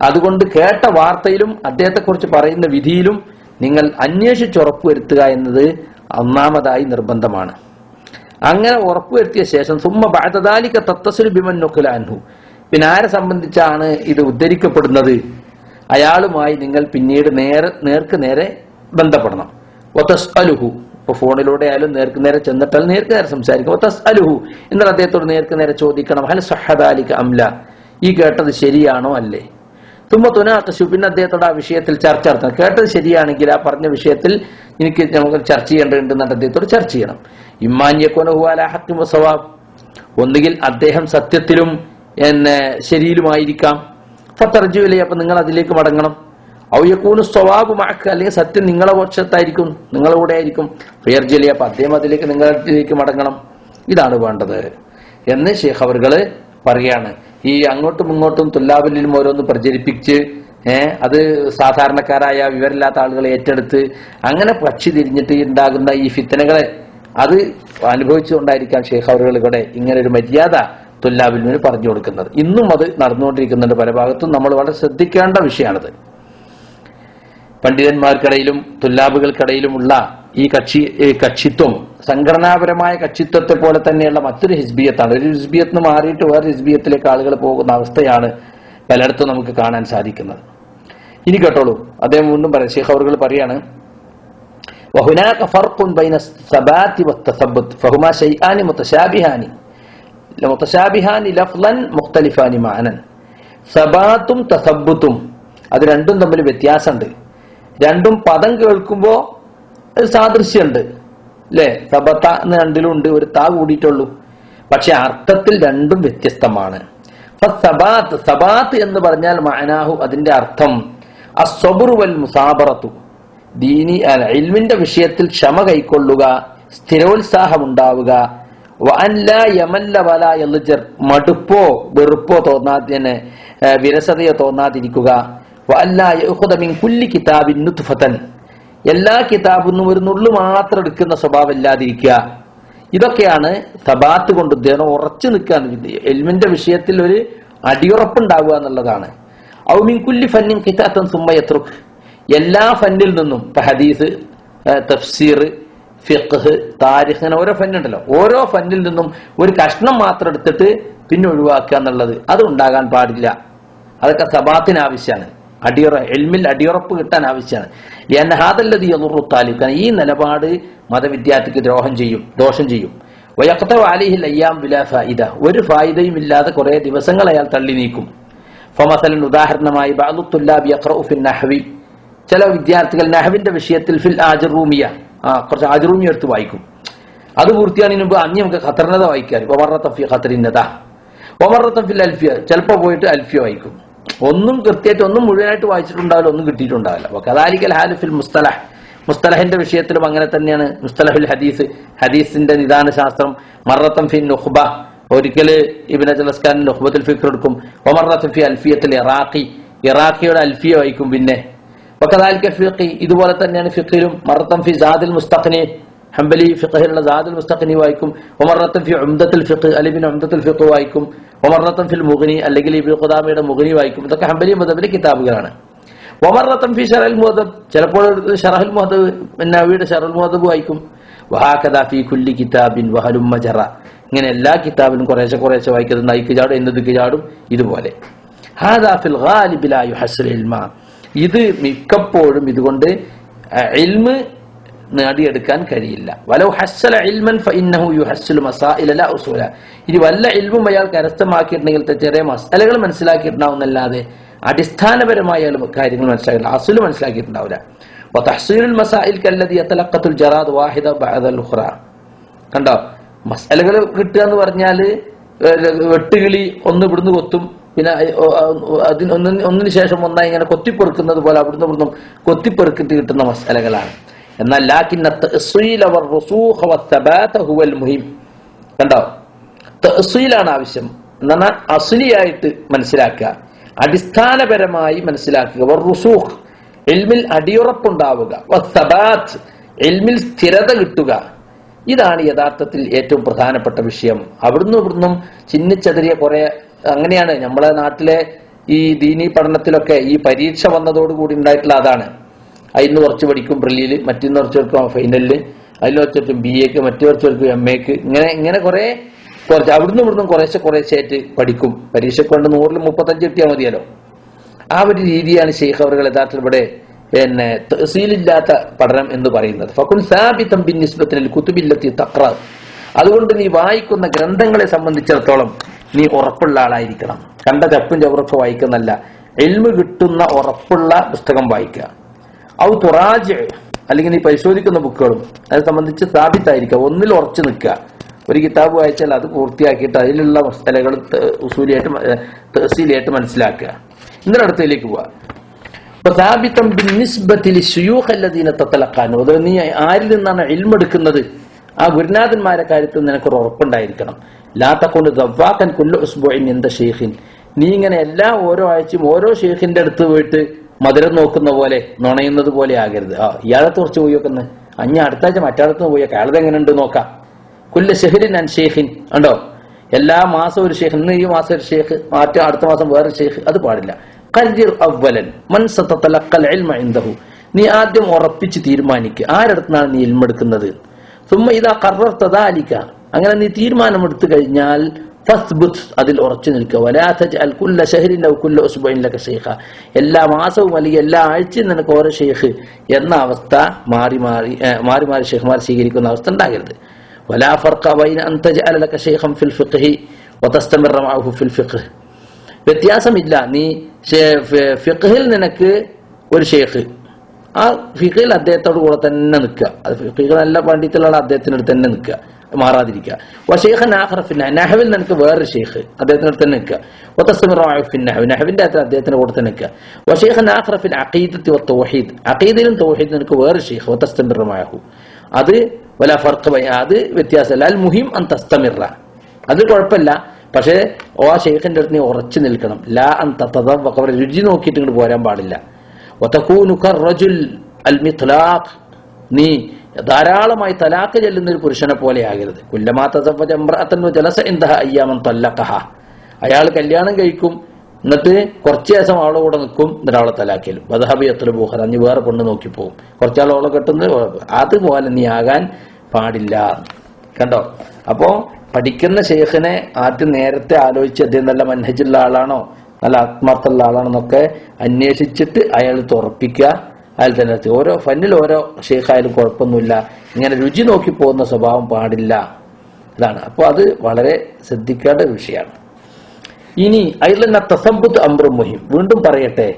അതുകൊണ്ട് കേട്ട വാർത്തയിലും അദ്ദേഹത്തെക്കുറിച്ച് പറയുന്ന വിധിയിലും നിങ്ങൾ അന്വേഷിച്ച് ഉറപ്പുവരുത്തുക എന്നത് ഒന്നാമതായി നിർബന്ധമാണ്. അങ്ങനെ ഉറപ്പുവരുത്തിയ ശേഷം സുമ്മ ബാധതാലിക തത്തസുരു ബിമൻ നൊക്കുല അൻഹു. പിന്നെ ആരെ സംബന്ധിച്ചാണ് ഇത് ഉദ്ധരിക്കപ്പെടുന്നത്? അയാളുമായി നിങ്ങൾ പിന്നീട് നേരെ നേർക്ക് നേരെ ബന്ധപ്പെടണം. ഒത്തസ് അലുഹു ഇപ്പൊ ഫോണിലൂടെ ആയാലും നേർക്ക് നേരെ ചെന്നിട്ടാൽ നേർക്ക് നേരെ സംസാരിക്കും. ഒത്തസ് അലുഹു എന്നാൽ അദ്ദേഹത്തോട് നേർക്ക് നേരെ ചോദിക്കണം ഹൽ സഹദാലിക് അംല ഈ കേട്ടത് ശരിയാണോ അല്ലേ? തുമ്പ തുനാത്തശു പിന്നെ അദ്ദേഹത്തോട് ആ വിഷയത്തിൽ ചർച്ച നടത്തണം. കേട്ടത് ശരിയാണെങ്കിൽ ആ പറഞ്ഞ വിഷയത്തിൽ എനിക്ക് നമുക്ക് ചർച്ച ചെയ്യേണ്ടതുണ്ട് എന്നിട്ട് അദ്ദേഹത്തോട് ചർച്ച ചെയ്യണം. ഇമ്മാന്യക്കൊനഹുവാലാഹത്തിം സവാബ്. ഒന്നുകിൽ അദ്ദേഹം സത്യത്തിലും എന്നെ ശരിയിലുമായിരിക്കാം ഫത്തർജുവിലെ അപ്പൊ നിങ്ങൾ അതിലേക്ക് മടങ്ങണം ഔയക്കൂന് സ്വഭാവ് മാക്ക് അല്ലെങ്കിൽ സത്യം നിങ്ങളെ പക്ഷത്തായിരിക്കും നിങ്ങളെ കൂടെ ആയിരിക്കും. ഫിയർജിലെ അപ്പൊ അദ്ദേഹം അതിലേക്ക് നിങ്ങളിലേക്ക് മടങ്ങണം. ഇതാണ് വേണ്ടത്. എന്ന് ഷേഖ് അവറുകൾ പറയാണ്. ഈ അങ്ങോട്ടും ഇങ്ങോട്ടും തുല്ലാബലിലും ഓരോന്ന് പ്രചരിപ്പിച്ച് ഏഹ് അത് സാധാരണക്കാരായ വിവരമില്ലാത്ത ആളുകളെ ഏറ്റെടുത്ത് അങ്ങനെ പക്ഷി തിരിഞ്ഞിട്ട് ഉണ്ടാകുന്ന ഈ ഫിത്തനകളെ അത് അനുഭവിച്ചുകൊണ്ടായിരിക്കാം ഷേഖ് അവറുകൾ ഇവിടെ ഇങ്ങനെ ഒരു മര്യാദ തുല്ലാബിലിന് പറഞ്ഞു കൊടുക്കുന്നത് ഇന്നും അത് നടന്നുകൊണ്ടിരിക്കുന്നുണ്ട് പല ഭാഗത്തും നമ്മൾ വളരെ ശ്രദ്ധിക്കേണ്ട വിഷയമാണത് പണ്ഡിതന്മാർക്കിടയിലും തുല്ലാബുകൾക്കിടയിലുമുള്ള ഈ കക്ഷി ഈ കക്ഷിത്വം സംഘടനാപരമായ കക്ഷിത്വത്തെ പോലെ തന്നെയുള്ള മറ്റൊരു ഹിസ്ബിയത്താണ് ഒരു ഹിസ്ബിയത്ത് നിന്ന് മാറിയിട്ട് വേറെ ഹിസ്ബിയത്തിലേക്ക് ആളുകൾ പോകുന്ന അവസ്ഥയാണ് പലയിടത്തും നമുക്ക് കാണാൻ സാധിക്കുന്നത് ഇനി കേട്ടോളൂ അദ്ദേഹം വീണ്ടും പറയാം ഷെയ്ഖ് അവറുകൾ പറയാണ് وهناك فرق بين الثبات والتثبت فهما شيئان متشابهان മുത്തശാബിഹാനി ലഫ്ലൻ മുഖ്തലിഫാനി മാനൻ സബാത്തും തസബുത്തും അത് രണ്ടും തമ്മിൽ വ്യത്യാസമുണ്ട്. രണ്ടും പദം കേൾക്കുമ്പോ ഒരു സാദൃശ്യമുണ്ട്. അല്ലേ സബത്ത എന്ന് രണ്ടിലുണ്ട് ഒരു താ കൂടിയിട്ടുള്ളൂ. പക്ഷെ അർത്ഥത്തിൽ രണ്ടും വ്യത്യസ്തമാണ്. സബാത്ത് സബാത്ത് എന്ന് പറഞ്ഞാൽ മാനാഹു അതിന്റെ അർത്ഥം അസ്വബുറുവൽ മുസാബറത്തു. ദീനി ഇൽമിന്റെ വിഷയത്തിൽ ക്ഷമ കൈക്കൊള്ളുക സ്ഥിരോത്സാഹമുണ്ടാവുക മടുപ്പോ വെറുപ്പോ തോന്നാതിന് വിരസതയോ തോന്നാതിരിക്കുക. കുല്ലി കിതാബിൻ നുത്ഫതൻ. എല്ലാ കിതാബിൽ ഒരു നുള്ളു മാത്രം എടുക്കുന്ന സ്വഭാവം ഇല്ലാതിരിക്കുക ഇതൊക്കെയാണ് തബാത്ത് കൊണ്ട് ഉദ്ദേശം ഉറച്ചു നിൽക്കാൻ എൽമിന്റെ വിഷയത്തിൽ ഒരു അടിയുറപ്പുണ്ടാവുക എന്നുള്ളതാണ്. ഔമിൻ കുല്ലി ഫന്നിൻ കിതാത്തൻ സുമ്മയത്രുക്ക് എല്ലാ ഫന്നിൽ നിന്നും ഇപ്പൊ ഹദീസ് തഫ്സീർ ഫിഖ് താരിഖ് അങ്ങനെ ഓരോ ഫന്നുണ്ടല്ലോ ഓരോ ഫന്നിൽ നിന്നും ഒരു കഷ്ണം മാത്രം എടുത്തിട്ട് പിന്നെ ഒഴിവാക്കുക എന്നുള്ളത്. അത് ഉണ്ടാകാൻ പാടില്ല. അതൊക്കെ സബാത്തിന് ആവശ്യമാണ്. അടിയുറ എൽമിൽ അടിയുറപ്പ് കിട്ടാൻ ആവശ്യമാണ്. എന്നെ ഹാദല്ലതി താലിഖ് ഈ നിലപാട് മതവിദ്യാർത്ഥിക്ക് ദ്രോഹം ചെയ്യും ദോഷം ചെയ്യും. വയക്കത്ത വാലിഹിൽ അയ്യാം ബിലാ ഫായിദ. ഒരു ഫായിദയും ഇല്ലാതെ കുറെ ദിവസങ്ങൾ അയാൾ തള്ളി നീക്കും. ഫമസലൻ ഉദാഹരണമായി ബാദുത്തുല്ലാബി യഖ്റഉ ഫിൻ നഹ്വി. ചില വിദ്യാർത്ഥികൾ നഹവിന്റെ വിഷയത്തിൽ ഫിൽ ആജറൂമിയ ആ കുറച്ച് ആജുറൂമി എടുത്ത് വായിക്കും. അത് പൂർത്തിയാണതിന് മുമ്പ് അന്യം നമുക്ക് ഖത്തറിനത വായിക്കാൻ തഫി ഖത്തറിന്നത. ഒമറത്തഫിൽ അൽഫിയ ചിലപ്പോൾ പോയിട്ട് അൽഫിയ വായിക്കും. ഒന്നും കൃത്യമായിട്ട് ഒന്നും മുഴുവനായിട്ട് വായിച്ചിട്ടുണ്ടാവില്ല ഒന്നും കിട്ടിയിട്ടുണ്ടാവില്ല. അപ്പൊ കദാലിക്കൽ ഹാലിഫിൽ മുസ്തലഹ്. മുസ്തലഹിന്റെ വിഷയത്തിലും അങ്ങനെ തന്നെയാണ് മുസ്തലഹുൽ ഹദീസ്. ഹദീസിന്റെ നിദാന ശാസ്ത്രം. മറത്തം ഫിൻ നുഹ്ബ ഒരിക്കൽ ഇബിൻ അജലസ്ഖാൻ നുഹ്ബത്തുൽ ഫിഖർ എടുക്കും. ഒമർ റഫി അൽഫിയത്തിൽ ഇറാഖി. ഇറാഖിയുടെ അൽഫിയ വായിക്കും പിന്നെ. വക്കദാലിക്ക ഫിഖി ഇതുപോലെ തന്നെയാണ് ഫിഖിലും മറത്തം ഫി സാദിൽ മുസ്തഖ്നി ഹംബലി ഫിഖഹിലുള്ള സാദുൽ മുസ്തഖ്നി വായിക്കും. ഒമറത്തം ഫി ഉംദത്തുൽ ഫിഖ് അലിബിൻ ഉംദത്തുൽ ഫിഖ് വായിക്കും. ഒമറത്തം ഫിൽ മുഗ്നി അല്ലെങ്കിൽ ഇബിൻ ഖുദാമയുടെ മുഗ്നി വായിക്കും. ഇതൊക്കെ ഹംബലി മദബിലെ കിതാബുകളാണ്. ഒമറത്തം ഫി ഷറൽ മുഹദബ് ചിലപ്പോൾ ഷറഹുൽ മുഹദബ് നവിയുടെ ഷറൽ മുഹദബ് വായിക്കും. വഹാഖദാ ഫി കുല്ലി കിതാബിൻ വഹലും മജറ. ഇങ്ങനെ എല്ലാ കിതാബിലും കുറേശ്ശെ കുറേശ്ശെ വായിക്കുന്നത് നൈക്ക് ചാടും എന്നതൊക്കെ ചാടും ഇതുപോലെ. ഹാദാ ഫിൽ ഗാലിബിലായു ലാ യുഹസ്സുൽ ഇൽമ. ഇത് മിക്കപ്പോഴും ഇതുകൊണ്ട് ഇൽമ് നേടിയെടുക്കാൻ കഴിയില്ല. വലോ ഹസ്സല ഇൽമൻ ഫഇന്നഹു മസാഇല ഉസൂല. ഇനി വല്ല ഇൽമും അയാൾ കരസ്ഥമാക്കിയിട്ടുണ്ടെങ്കിൽ ചെറിയ മസാലകൾ മനസ്സിലാക്കിയിട്ടുണ്ടാവുന്നല്ലാതെ അടിസ്ഥാനപരമായ കാര്യങ്ങൾ മനസ്സിലാക്കില്ല അസുൽ മനസ്സിലാക്കിയിട്ടുണ്ടാവില്ല. മസാഇൽ യതലഖത്തുൽ ജറാദ് ബഅദൽ കണ്ടോ? മസാലകൾ കിട്ടുക എന്ന് പറഞ്ഞാൽ വെട്ടുകിളി ഒന്ന് ഇവിടുന്ന് കൊത്തും. പിന്നെ അതിന് ഒന്നിന് ഒന്നിനു ശേഷം ഒന്നായി ഇങ്ങനെ കൊത്തിപ്പെറുക്കുന്നത് പോലെ അവിടുന്ന് ഇവിടുന്ന് കൊത്തിപ്പെറുക്കിട്ട് കിട്ടുന്ന മസാലകളാണ്. എന്നാൽ മുഹിം. കണ്ടോ? തഅ്സീലാണ് ആവശ്യം. എന്നാൽ അസുലിയായിട്ട് മനസ്സിലാക്കുക. അടിസ്ഥാനപരമായി മനസ്സിലാക്കുക. വർ-റുസൂഖ് ഇൽമിൽ അടിയുറപ്പുണ്ടാവുക. ഇൽമിൽ സ്ഥിരത കിട്ടുക. ഇതാണ് യഥാർത്ഥത്തിൽ ഏറ്റവും പ്രധാനപ്പെട്ട വിഷയം. അവിടുന്ന് ഇവിടുന്നും ചിന്നിച്ചെതിരിയ കുറെ അങ്ങനെയാണ് നമ്മളെ നാട്ടിലെ ഈ ദീനി പഠനത്തിലൊക്കെ ഈ പരീക്ഷ വന്നതോടുകൂടി ഉണ്ടായിട്ടുള്ള അതാണ്. അതിന് കുറച്ച് പഠിക്കും പ്രിലിയിൽ മറ്റൊന്ന് കുറച്ച് പഠിക്കും ഫൈനലിൽ അതിൽ കുറച്ച് പഠിക്കും ബി എക്ക് മറ്റു കുറച്ച് പഠിക്കും എം എക്ക് ഇങ്ങനെ ഇങ്ങനെ കുറെ കുറച്ച് അവിടുന്ന് ഇവിടുന്ന് കുറേശ്ശെ കുറേശ്ശെ ആയിട്ട് പഠിക്കും. പരീക്ഷയ്ക്ക് കൊണ്ട് നൂറിൽ മുപ്പത്തഞ്ച് കിട്ടിയാൽ മതിയല്ലോ. ആ ഒരു രീതിയാണ് ഷെയ്ഖ് അവർ യഥാർത്ഥത്തിൽ ഇവിടെ പിന്നെ തഹസീലില്ലാത്ത പഠനം എന്ന് പറയുന്നത്. ഫക്കുൻ സാബിത്തം ബിൻ നിസ്ബത്തിൽ കുത്തുബില്ലത്തി തക്ര അതുകൊണ്ട് നീ വായിക്കുന്ന ഗ്രന്ഥങ്ങളെ സംബന്ധിച്ചിടത്തോളം നീ ഉറപ്പുള്ള ആളായിരിക്കണം. കണ്ട ചപ്പും ചവറൊക്കെ വായിക്കുന്നല്ല എൽമ് കിട്ടുന്ന ഉറപ്പുള്ള പുസ്തകം വായിക്കുക. ഔ തുറാജ് അല്ലെങ്കിൽ നീ പരിശോധിക്കുന്ന ബുക്കുകളും അത് സംബന്ധിച്ച് സ്ഥാപിത്തായിരിക്കുക. ഒന്നിൽ ഉറച്ചു നിൽക്കുക. ഒരു കിതാബ് വായിച്ചാൽ അത് പൂർത്തിയാക്കിയിട്ട് അതിലുള്ള സ്ഥലകൾ ഉസൂലിയായിട്ട് തഹസീലായിട്ട് മനസ്സിലാക്കുക. ഇന്നലെ അടുത്തതിലേക്ക് പോവാ. നീ ആരിൽ നിന്നാണ് എൽമെടുക്കുന്നത് ആ ഗുരുനാഥന്മാരെ കാര്യത്തിൽ നിനക്കൊരു ഉറപ്പുണ്ടായിരിക്കണം. ലാത്ത കൊണ്ട് ദവ്വാക്കൻ കൊല്ലു ഉസ്ബുഇൻ എന്ത ഷെയ്ഖിൻ. നീ ഇങ്ങനെ എല്ലാ ഓരോ ആഴ്ചയും ഓരോ ഷെയ്ഖിന്റെ അടുത്ത് പോയിട്ട് മധുരം നോക്കുന്ന പോലെ നുണയുന്നത് പോലെ ആകരുത്. ആ ഇയാളെ കുറച്ച് പോയി നോക്കുന്നത് അഞ്ഞ അടുത്ത ആഴ്ച മറ്റാടത്ത് പോയി അയാളത് എങ്ങനെയുണ്ട് നോക്കാം. കുല്ല ഷെഹിൻ അൻ ഷെയ്ഖിൻ. ഉണ്ടോ എല്ലാ മാസം ഒരു ഷെയ്ഖ്. ഇന്ന് ഈ മാസം ഒരു ഷെയ്ഖ്. മാറ്റ അടുത്ത മാസം വേറെ ഷെയ്ഖ്. അത് പാടില്ല. കൽജിർ അവ്വലൻ. മൻ സത്തലക്കൽ ഇൽമ ഇൻദഹു. നീ ആദ്യം ഉറപ്പിച്ച് തീരുമാനിക്കുക ആരടുത്താണ് നീ ഇൽമെടുക്കുന്നത്? ثم إذا قررت ذلك أنا نتير ما نمرت كجنال فاثبت أدل أورتشن ولا تجعل كل شهر أو كل أسبوع لك شيخا. إلا ما سو ملي إلا أجن أنا كور شيخ. يرنا أوستا ماري ماري آه، ماري ماري شيخ ماري شيخ يكون أوستا داكرد ولا فرق بين أن تجعل لك شيخا في الفقه وتستمر معه في الفقه. بتياسم إلا شيخ في فقه لنك ورشيخ ആ ഫിഖിൽ അദ്ദേഹത്തോട് കൂടെ തന്നെ നിൽക്കുക. അത് ഫിഖിൽ നല്ല പണ്ഡിത്തുള്ള അദ്ദേഹത്തിനടുത്ത് തന്നെ നിൽക്കുക. മാറാതിരിക്കുക. നഹവിൽ നിനക്ക് വേറൊരു ഷെയ്ഖ് അദ്ദേഹത്തിനടുത്ത് തന്നെ നിൽക്കുക. ഒത്തസ്മിറാഫിൻ നഹവ് അദ്ദേഹത്തിന്റെ കൂടെ തന്നെ നിൽക്കുക. വഷേഖ ആഹ്റഫിൻ അഖീദത്തി തൗഹീദ് അഖീദിലും തോഹീദ് നിനക്ക് വേറൊരു ഷെയ്ഖ് ഒത്തസ്തമിറമാഹു അത് വല ഫർക്ക് അത് വ്യത്യാസമല്ല. അൽ മുഹിം അൻ തസ്തമിറ. അത് കുഴപ്പമില്ല. പക്ഷേ ഓ ആ ഷെയ്ഖിന്റെ അടുത്ത് നീ ഉറച്ചു നിൽക്കണം. ലാ അൻ അവരെ രുചി നോക്കിയിട്ട് ഇങ്ങോട്ട് പോരാൻ പാടില്ല. കർറജുൽ അൽ മിത്ലാഖ് നീ ധാരാളമായി തലാക്ക് ചെല്ലുന്ന ഒരു പുരുഷനെ പോലെ ആകരുത്. കുല്ലമാ തസവ്വജ ഇംറഅത്തൻ വജലസ ഇൻദഹ അയ്യാമൻ തല്ലഖഹ. അയാൾ കല്യാണം കഴിക്കും. എന്നിട്ട് കുറച്ച് ദിവസം അവളെ കൂടെ നിൽക്കും. എന്നിട്ട് അവളെ തലാക്കിയാലും ബദഹബി എത്ര ബൂഹർ അഞ്ഞ് വേറെ പെണ്ണ് നോക്കി പോകും കുറച്ചാൾ അവളെ കെട്ടുന്നത് അതുപോലെ നീ ആകാൻ പാടില്ല. കണ്ടോ? അപ്പോ പഠിക്കുന്ന ഷെയ്ഖിനെ ആദ്യം നേരത്തെ ആലോചിച്ച് അദ്ദേഹം നല്ല മൻഹജുള്ള ആളാണോ? നല്ല ആത്മാർത്ഥമുള്ള ആളാണെന്നൊക്കെ അന്വേഷിച്ചിട്ട് അയാൾ തുറപ്പിക്കുക അയാൾ തന്നെ ഓരോ ഫന്നിൽ ഓരോ ഷെയ്ഖായാലും കുഴപ്പമൊന്നുമില്ല. ഇങ്ങനെ രുചി നോക്കി പോകുന്ന സ്വഭാവം പാടില്ല. ഇതാണ്. അപ്പോൾ അത് വളരെ ശ്രദ്ധിക്കേണ്ട വിഷയമാണ്. ഇനി അതിൽ തസബുത്ത് അമ്രം മുഹിം. വീണ്ടും പറയട്ടെ.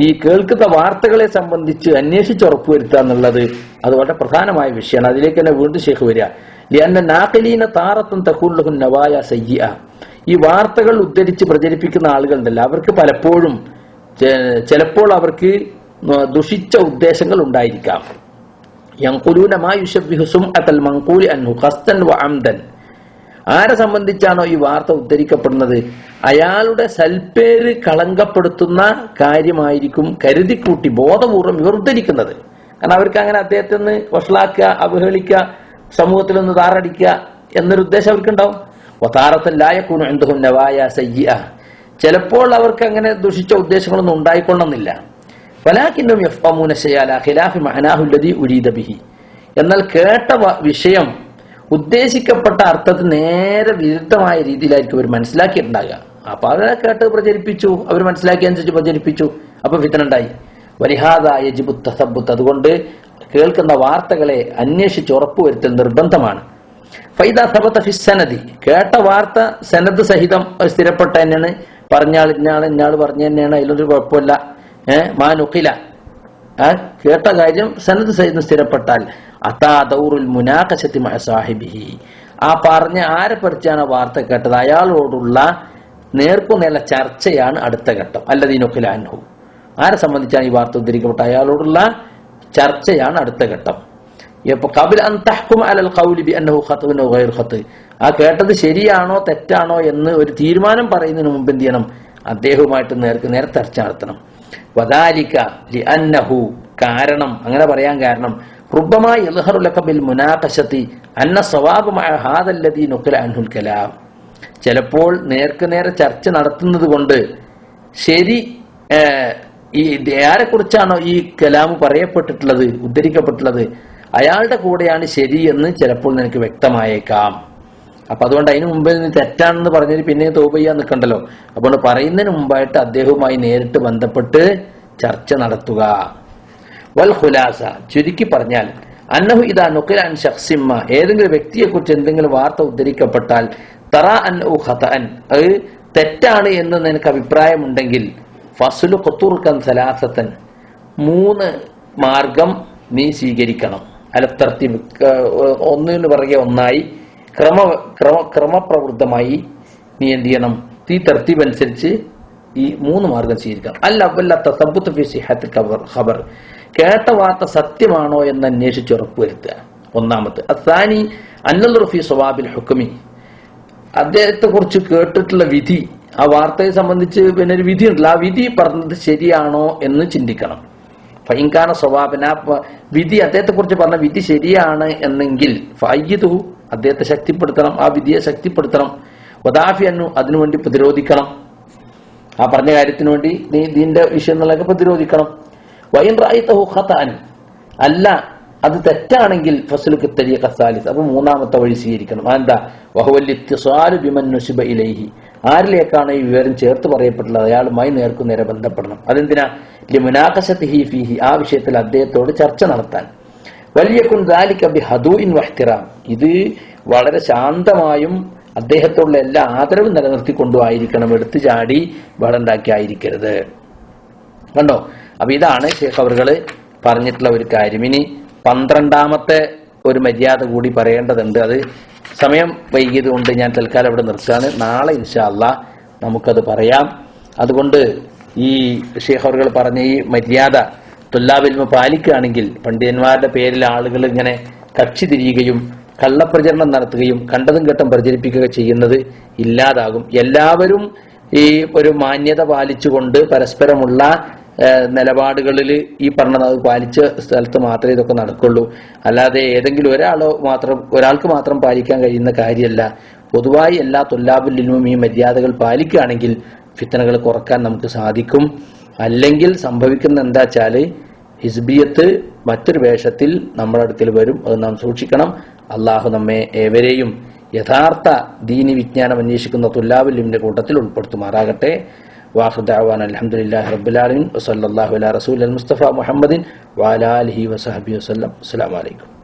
ഈ കേൾക്കുന്ന വാർത്തകളെ സംബന്ധിച്ച് അന്വേഷിച്ച് ഉറപ്പുവരുത്തുക എന്നുള്ളത് അത് വളരെ പ്രധാനമായ വിഷയമാണ്. അതിലേക്ക് തന്നെ വീണ്ടും ഷേഖ് വരിക. നവായ ഈ വാർത്തകൾ ഉദ്ധരിച്ച് പ്രചരിപ്പിക്കുന്ന ആളുകളുണ്ടല്ലോ. അവർക്ക് പലപ്പോഴും ചിലപ്പോൾ അവർക്ക് ദുഷിച്ച ഉദ്ദേശങ്ങൾ ഉണ്ടായിരിക്കാം. ആരെ സംബന്ധിച്ചാണോ ഈ വാർത്ത ഉദ്ധരിക്കപ്പെടുന്നത്? അയാളുടെ സൽപ്പേര് കളങ്കപ്പെടുത്തുന്ന കാര്യമായിരിക്കും കരുതിക്കൂട്ടി ബോധപൂർവം ഇവർ ഉദ്ധരിക്കുന്നത്. കാരണം അവർക്ക് അങ്ങനെ അദ്ദേഹത്തെ വഷളാക്കുക അവഹേളിക്കുക സമൂഹത്തിൽ ഒന്ന് താറടിക്കുക എന്നൊരു ഉദ്ദേശം അവർക്കുണ്ടാവും. താറത്തല്ലായക്കൂണു എന്തും നവായ സയ്യ ചിലപ്പോൾ അവർക്ക് അങ്ങനെ ദുഷിച്ച ഉദ്ദേശങ്ങളൊന്നും ഉണ്ടായിക്കൊള്ളുന്നില്ല. വലാക്കിന്നും യഫ്ഹമൂന ശയാല ഖിലാഫി മഹനാഹുല്ലതി ഉരീദബിഹി ഉരീദ ബിഹി. എന്നാൽ കേട്ട വിഷയം ഉദ്ദേശിക്കപ്പെട്ട അർത്ഥത്തിൽ നേരെ വിരുദ്ധമായ രീതിയിലായിരിക്കും അവർ മനസ്സിലാക്കിയിട്ടുണ്ടാകുക അപ്പൊ അവരെ കേട്ട് പ്രചരിപ്പിച്ചു. അവർ മനസ്സിലാക്കിയ അനുസരിച്ച് പ്രചരിപ്പിച്ചു. അപ്പൊ ഫിത്തനുണ്ടായി. വരിഹാദായ യജിബു തസബുത്ത് അതുകൊണ്ട് കേൾക്കുന്ന വാർത്തകളെ അന്വേഷിച്ച് ഉറപ്പുവരുത്തൽ നിർബന്ധമാണ്. ഫൈദ സബത്ത ഫിസ്സനദി സനദി. കേട്ട വാർത്ത സനദ് സഹിതം സ്ഥിരപ്പെട്ട തന്നെയാണ്. പറഞ്ഞാൾ ഇന്നാൾ ഇന്നാൾ പറഞ്ഞു തന്നെയാണ്. അതിലൊരു കുഴപ്പമില്ല. ഏഹ് ആ കേട്ട കാര്യം സനദ് സഹിതം സ്ഥിരപ്പെട്ടാൽ അതാ ദൗറുൽ മുനാകശത്തി സാഹിബിഹി. ആ പറഞ്ഞ ആരെ പറിച്ചാണ് വാർത്ത കേട്ടത്? അയാളോടുള്ള നേർക്കുനേല ചർച്ചയാണ് അടുത്ത ഘട്ടം. അല്ലതീനൊക്കെ അൻഹു. ആരെ സംബന്ധിച്ചാണ് ഈ വാർത്ത ഉദ്ധരിക്കപ്പെട്ട അയാളോടുള്ള ചർച്ചയാണ് അടുത്ത ഘട്ടം. ആ കേട്ടത് ശരിയാണോ തെറ്റാണോ എന്ന് ഒരു തീരുമാനം പറയുന്നതിന് മുമ്പ് എന്ത് ചെയ്യണം? അദ്ദേഹവുമായിട്ട് നേർക്ക് നേരെ ചർച്ച നടത്തണം. വദാലിക കാരണം അങ്ങനെ പറയാൻ കാരണം റുബമായി ഇൽഹറുലക ബിൽ മുനാഖശത്തി അന്ന സ്വഭാവമായ മഅ നുക്കല അൻഹുൽ കലാം. ചിലപ്പോൾ നേർക്ക് നേരെ ചർച്ച നടത്തുന്നത് കൊണ്ട് ശരി ഈ ആരെ കുറിച്ചാണോ ഈ കലാമ് പറയപ്പെട്ടിട്ടുള്ളത് ഉദ്ധരിക്കപ്പെട്ടിട്ടുള്ളത്? അയാളുടെ കൂടെയാണ് ശരി എന്ന് ചിലപ്പോൾ നിനക്ക് വ്യക്തമായേക്കാം. അപ്പൊ അതുകൊണ്ട് അതിന് മുമ്പിൽ നിന്ന് തെറ്റാണെന്ന് പറഞ്ഞതിന് പിന്നെ തോപ് ചെയ്യാൻ നിൽക്കണ്ടല്ലോ. അപ്പോൾ പറയുന്നതിന് മുമ്പായിട്ട് അദ്ദേഹവുമായി നേരിട്ട് ബന്ധപ്പെട്ട് ചർച്ച നടത്തുക. വൽ ഖുലാസ ചുരുക്കി പറഞ്ഞാൽ അന്നഹു ഇതാ നുക്കലാൻ ഷഖ്സിമ്മ ഏതെങ്കിലും വ്യക്തിയെ കുറിച്ച് എന്തെങ്കിലും വാർത്ത ഉദ്ധരിക്കപ്പെട്ടാൽ തറ അൻ ഖതഅൻ അത് തെറ്റാണ് എന്ന് നിനക്ക് അഭിപ്രായമുണ്ടെങ്കിൽ ഫസുലു ഖുത്തുർക്കൻ സലാസത്തൻ. മൂന്ന് മാർഗം നീ സ്വീകരിക്കണം. അലത്തർത്തി ഒന്നിന് പിറകെ ഒന്നായി ക്രമ ക്രമ ക്രമപ്രവൃത്തമായി നീ എന്ത് ചെയ്യണം? ഈ തർത്തീബ് അനുസരിച്ച് ഈ മൂന്ന് മാർഗം സ്വീകരിക്കണം. അല്ല അവല്ല തസബുത്ത് ഫി ഖബർ ഖബർ. കേട്ട വാർത്ത സത്യമാണോ എന്ന് അന്വേഷിച്ച് ഉറപ്പുവരുത്തുക ഒന്നാമത്. അസാനി അന്നൽ റഫി സ്വബാബിൽ ഹുക്കമി അദ്ദേഹത്തെ കുറിച്ച് കേട്ടിട്ടുള്ള വിധി ആ വാർത്തയെ സംബന്ധിച്ച് പിന്നെ ഒരു വിധി ഉണ്ടല്ലോ ആ വിധി പറഞ്ഞത് ശരിയാണോ എന്ന് ചിന്തിക്കണം. ഫൈൻകാന സ്വഭാവന വിധി അദ്ദേഹത്തെ കുറിച്ച് പറഞ്ഞ വിധി ശരിയാണ് എന്നെങ്കിൽ ഫൈദു അദ്ദേഹത്തെ ശക്തിപ്പെടുത്തണം. ആ വിധിയെ ശക്തിപ്പെടുത്തണം. വദാഫി അന്നു അതിനുവേണ്ടി പ്രതിരോധിക്കണം. ആ പറഞ്ഞ കാര്യത്തിന് വേണ്ടി നീ ഇതിന്റെ വിഷയങ്ങളൊക്കെ പ്രതിരോധിക്കണം. വൈൻ റായി അല്ല അത് തെറ്റാണെങ്കിൽ ഫസലുക്ക് തരിയ കസാലിസ് അപ്പൊ മൂന്നാമത്തെ വഴി സ്വീകരിക്കണം. അതെന്താ? വഹുവല്ലിത്സാലു ബിമൻ നുസിബ ഇലൈഹി. ആരിലേക്കാണ് ഈ വിവരം ചേർത്ത് പറയപ്പെട്ടുള്ളത്? അയാളുമായി നേർക്കു നേരെ ബന്ധപ്പെടണം. അതെന്തിനാ? ലിമുനാകശത്ത് ഹി ഫിഹി. ആ വിഷയത്തിൽ അദ്ദേഹത്തോട് ചർച്ച നടത്താൻ. വലിയക്കുൻ ദാലിക ഹദു ഇൻ വഹ്തിറാം. ഇത് വളരെ ശാന്തമായും അദ്ദേഹത്തോടുള്ള എല്ലാ ആദരവും നിലനിർത്തിക്കൊണ്ടും ആയിരിക്കണം. എടുത്തു ചാടി വളണ്ടാക്കി ആയിരിക്കരുത് കണ്ടോ? അപ്പൊ ഇതാണ് ഷേഖ് അവറുകൾ പറഞ്ഞിട്ടുള്ള ഒരു കാര്യം. ഇനി പന്ത്രണ്ടാമത്തെ ഒരു മര്യാദ കൂടി പറയേണ്ടതുണ്ട്. അത് സമയം വൈകിയത് കൊണ്ട് ഞാൻ തൽക്കാലം ഇവിടെ നിർത്തുകയാണ്. നാളെ ഇൻഷാല്ല നമുക്കത് പറയാം. അതുകൊണ്ട് ഈ ഷേഖറുകൾ പറഞ്ഞ ഈ മര്യാദ തുല്ലാബിൽമ പാലിക്കുകയാണെങ്കിൽ പണ്ഡിതന്മാരുടെ പേരിൽ ആളുകൾ ഇങ്ങനെ കക്ഷി തിരിയുകയും കള്ളപ്രചരണം നടത്തുകയും കണ്ടതും ഘട്ടം പ്രചരിപ്പിക്കുക ചെയ്യുന്നത് ഇല്ലാതാകും. എല്ലാവരും ഈ ഒരു മാന്യത പാലിച്ചുകൊണ്ട് പരസ്പരമുള്ള നിലപാടുകളിൽ ഈ പറഞ്ഞത് പാലിച്ച സ്ഥലത്ത് മാത്രമേ ഇതൊക്കെ നടക്കുള്ളൂ. അല്ലാതെ ഏതെങ്കിലും ഒരാളോ മാത്രം ഒരാൾക്ക് മാത്രം പാലിക്കാൻ കഴിയുന്ന കാര്യമല്ല. പൊതുവായി എല്ലാ തൊല്ലാബുല്ലിനും ഈ മര്യാദകൾ പാലിക്കുകയാണെങ്കിൽ ഫിത്തനകൾ കുറയ്ക്കാൻ നമുക്ക് സാധിക്കും. അല്ലെങ്കിൽ സംഭവിക്കുന്ന എന്താ വെച്ചാൽ ഹിസ്ബിയത്ത് മറ്റൊരു വേഷത്തിൽ നമ്മുടെ അടുക്കൽ വരും. അത് നാം സൂക്ഷിക്കണം. അള്ളാഹു നമ്മെ ഏവരെയും യഥാർത്ഥ ദീനി വിജ്ഞാനം അന്വേഷിക്കുന്ന തുല്ലാബുല്ലിമിന്റെ കൂട്ടത്തിൽ ഉൾപ്പെടുത്തുമാറാകട്ടെ. വാഹുദാവാൻ അലഹമുല്ലാ റബ്ബുലാലമിൻ വസല്ലാഹു അല റസൂൽ മുസ്തഫ മുഹമ്മദിൻ വാലാലിഹി വസഹബി വസ്ലം അസ്സാം വലൈക്കും